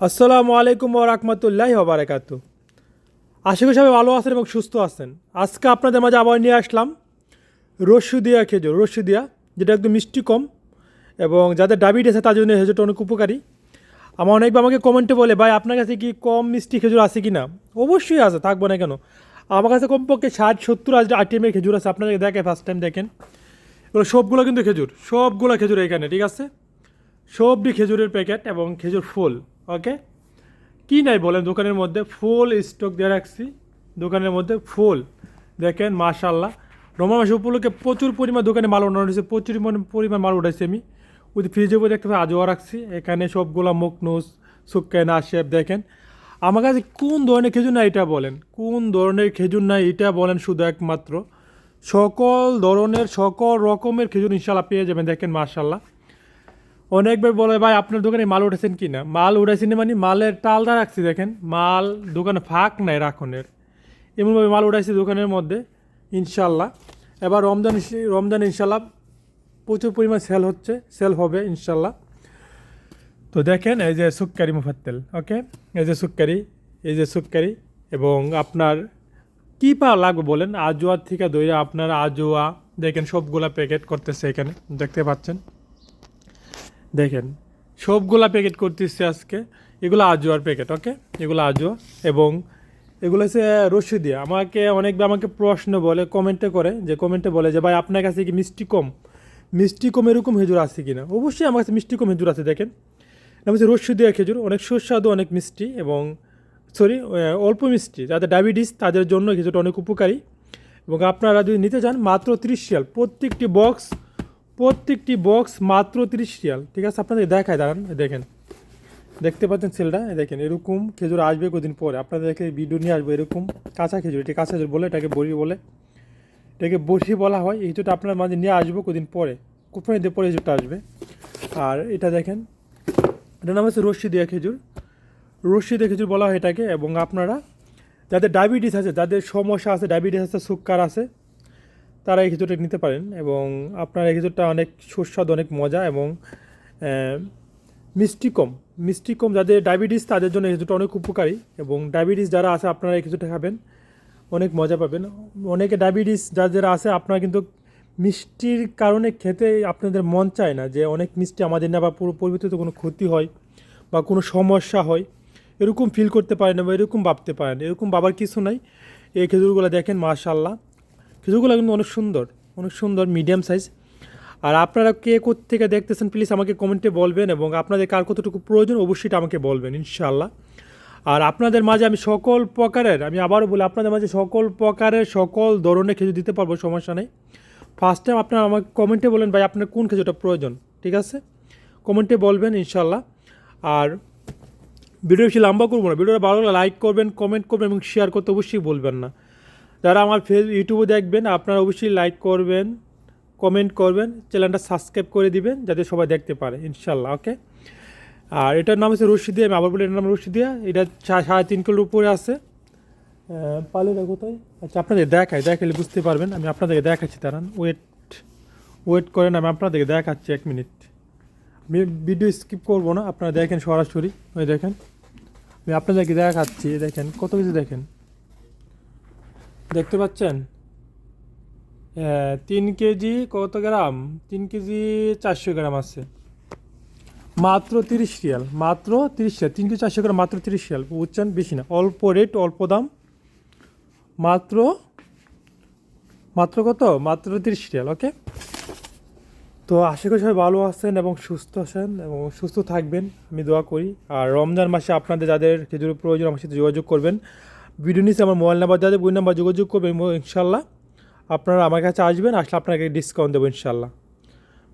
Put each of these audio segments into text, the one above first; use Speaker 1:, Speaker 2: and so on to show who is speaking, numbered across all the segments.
Speaker 1: আসসালামু আলাইকুম ও রাহমাতুল্লাহি ওবারাকাতু আশা করি সবাই ভালো আছেন এবং সুস্থ আছেন। আজকে আপনাদের মাঝে আবার নিয়ে আসলাম রসুদিয়া খেজুর, রসুদিয়া, যেটা একদম মিষ্টি কম এবং যাদের ডায়াবেটিস আছে তার জন্য খেজুরটা অনেক উপকারী। আমার অনেকবার আমাকে কমেন্টে বলে, ভাই, আপনার কাছে কি কম মিষ্টি খেজুর আছে কি না অবশ্যই আছে, থাকব না কেন। আমার কাছে কমপক্ষে ষাট, সত্তর আইটেমের খেজুর আছে আপনাদের দেখে ফার্স্ট টাইম দেখেন। এগুলো সবগুলো কিন্তু খেজুর, সবগুলো খেজুর এখানে, ঠিক আছে? সবটি খেজুরের প্যাকেট এবং খেজুর ফুল। ওকে কি নাই বলেন? দোকানের মধ্যে ফুল স্টক দিয়ে রাখছি। দোকানের মধ্যে ফুল। দেখেন মাশাল্লাহ রমা মাসে উপলক্ষে প্রচুর পরিমাণ দোকানে মাল উঠানো হয়েছে। প্রচুর পরিমাণ- মাল উঠাইছি আমি। ওই ফ্রিজের উপরে দেখতে আজোয়া রাখছি। এখানে সবগুলা মুখনুস সুক্কেন আশেপ দেখেন। আমার কাছে কোন ধরনের খেজুর না এটা বলেন? কোন ধরনের খেজুর না এটা বলেন শুধু একমাত্র। সকল ধরনের, সকল রকমের খেজুর ইনশাল্লাহ পেয়ে যাবেন, দেখেন মাশাল্লাহ অনেকবার বলে, ভাই, আপনার দোকানে মাল উঠেছেন কি না? মাল উঠেছেন মানে মালের টালটা রাখছি, দেখেন। মাল দোকানে ফাঁক নাই রাখনের। এমনভাবে মাল উঠাইছি দোকানের মধ্যে ইনশাল্লাহ এবার রমজান রমজান ইনশাল্লাহ প্রচুর পরিমাণ সেল হচ্ছে সেল হবে ইনশাল্লাহ তো দেখেন, এই যে সুক্কারি মুফাত্তেল, ওকে? এই যে সুক্কারি, এই যে সুক্কারি, এবং আপনার কী পা লাগবে বলেন? আজোয়ার থেকে দইরা আপনার আজোয়া, দেখেন সবগুলা প্যাকেট করতেছে এখানে, দেখতে পাচ্ছেন? দেখেন, সবগুলা প্যাকেট করতেছি আজকে। এগুলো আজোয়ার প্যাকেট ওকে এগুলো আজোয়া এবং এগুলো হচ্ছে রসিদিয়া আমাকে অনেকবার আমাকে প্রশ্ন বলে কমেন্টে করে, যে কমেন্টে বলে যে, ভাই, আপনার কাছে কি মিষ্টি কম? মিষ্টি কম এরকম খেজুর আছে কি না অবশ্যই আমার কাছে মিষ্টি কম খেজুর আছে, দেখেন। এটা হচ্ছে রসিদিয়া খেজুর, অনেক সুস্বাদু, অনেক মিষ্টি এবং সরি অল্প মিষ্টি। যাদের ডায়াবেটিস, তাদের জন্য খেজুরটা অনেক উপকারী। এবং আপনারা যদি নিতে চান, মাত্র তিরিশ শিয়াল, প্রত্যেকটি বক্স প্রত্যেকটি বক্স মাত্র তিরিশ রিয়াল। ঠিক আছে, আপনাদের দেখায়, দাঁড়ান, এই দেখেন। দেখতে পাচ্ছেন সেলটা, এই দেখেন, এরকম খেজুর আসবে কদিন পরে। আপনাদেরকে ভিডিও নিয়ে আসব, এরকম কাঁচা খেজুর এটি কাঁচা খেজুর বলে, এটাকে বড়ি বলে। এটাকে বড়ি বলা হয়, এই খেজুরটা আপনার মাঝে নিয়ে আসব কদিন পরে। কোপাই দিয়ে পরে খেজুরটা আসবে। আর এটা দেখেন, এটার নাম হচ্ছে রশ্মি দেওয়া খেজুর। রশ্মি দেওয়া খেজুর বলা হয় এটাকে, এবং আপনারা, যাদের ডায়াবেটিস আছে, যাদের সমস্যা আছে, ডায়াবেটিস আছে সুগার আছে তারা এই খেজুরটা নিতে পারেন এবং আপনার এই খেজুরটা অনেক সুস্বাদু, অনেক মজা এবং মিষ্টি কম। মিষ্টি কম যাদের ডায়াবেটিস তাদের জন্য এই খেজুরটা অনেক উপকারী এবং ডায়াবেটিস যারা আছে আপনারা এই খেজুরটা খাবেন, অনেক মজা পাবেন। অনেকে ডায়াবেটিস যাদের আছে আপনারা কিন্তু মিষ্টির কারণে খেতে আপনাদের মন চায় না যে অনেক মিষ্টি আমাদের না বা পুরো পরিবর্তিত কোনো ক্ষতি হয় বা কোনো সমস্যা হয়। এরকম ফিল করতে পারেন বা এরকম ভাবতে পারেন। এরকম বাবার কিছু নাই। এই খেজুরগুলো দেখেন মাশাল্লাহ খেজুরগুলো কিন্তু অনেক সুন্দর অনেক সুন্দর মিডিয়াম সাইজ আর আপনারা কে থেকে দেখতেছেন প্লিজ আমাকে কমেন্টে বলবেন এবং আপনাদের কার কতটুকু প্রয়োজন অবশ্যই আমাকে বলবেন ইনশাল্লাহ আর আপনাদের মাঝে আমি সকল প্রকারের, আমি আবারও বলি, আপনাদের মাঝে সকল প্রকারের সকল ধরনের খেজুর দিতে পারব, সমস্যা নেই। ফার্স্ট টাইম আপনারা আমাকে কমেন্টে বলেন, ভাই, আপনার কোন খেজুরটা প্রয়োজন, ঠিক আছে? কমেন্টে বলবেন ইনশাল্লাহ আর ভিডিও বেশি লম্বা করব না, ভিডিওটা ভালো লাইক করবেন কমেন্ট করবেন এবং শেয়ার করতে অবশ্যই বলবেন না। যারা আমার ফেস ইউটিউবে দেখবেন, আপনারা অবশ্যই লাইক করবেন কমেন্ট করবেন চ্যানেলটা সাবস্ক্রাইব করে দিবেন, যাতে সবাই দেখতে পারে, ইনশাল্লাহ ওকে আর এটার নাম হচ্ছে রশিদিয়া, আমি আবার বলি এটার নাম রশিদিয়া। এটা সাড়ে তিন কিলোর উপরে আছে। পালেটা কোথায়? আচ্ছা আপনাদের দেখাই দেখালে বুঝতে পারবেন। আমি আপনাদেরকে দেখাচ্ছি, দাঁড়ান ওয়েট ওয়েট করেন, আমি আপনাদেরকে দেখাচ্ছি এক মিনিট আমি ভিডিও স্কিপ করব না, আপনারা দেখেন সরাসরি, ওই দেখেন। আমি আপনাদেরকে দেখাচ্ছি দেখেন, কত কিছু দেখেন? দেখতে পাচ্ছেন? তিন কেজি কত গ্রাম? তিন কেজি চারশো গ্রাম আছে। মাত্র তিরিশ রিয়াল, মাত্র তিরিশ রিয়াল। তিন কেজি চারশো গ্রাম, মাত্র তিরিশ রিয়াল। বুঝছেন? বেশি না, অল্প রেট, অল্প দাম। মাত্র মাত্র কত? মাত্র তিরিশ রিয়াল, ওকে? তো আশা করি সবাই ভালো আছেন এবং সুস্থ আছেন এবং সুস্থ থাকবেন। আমি দোয়া করি। আর রমজান মাসে আপনাদের যাদের খেজুরের প্রয়োজন, আমার সাথে যোগাযোগ করবেন। ভিডিও নিচে আমার মোবাইল নাম্বার যাদের বই নাম্বার যোগাযোগ করবেন ইনশাল্লাহ আপনারা আমার কাছে আসবেন, আসলে আপনাকে ডিসকাউন্ট দেবো ইনশাল্লাহ।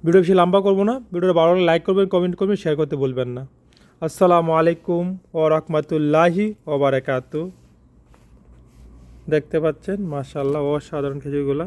Speaker 1: ভিডিও বেশি লম্বা করব না, ভিডিওটা ভালো লাইক করবেন কমেন্ট করবেন শেয়ার করতে বলবেন না। আসসালামু আলাইকুম ও রহমতুল্লাহি ওবার বারাকাতু দেখতে পাচ্ছেন মাশাল্লাহ অসাধারণ খেজুরগুলো।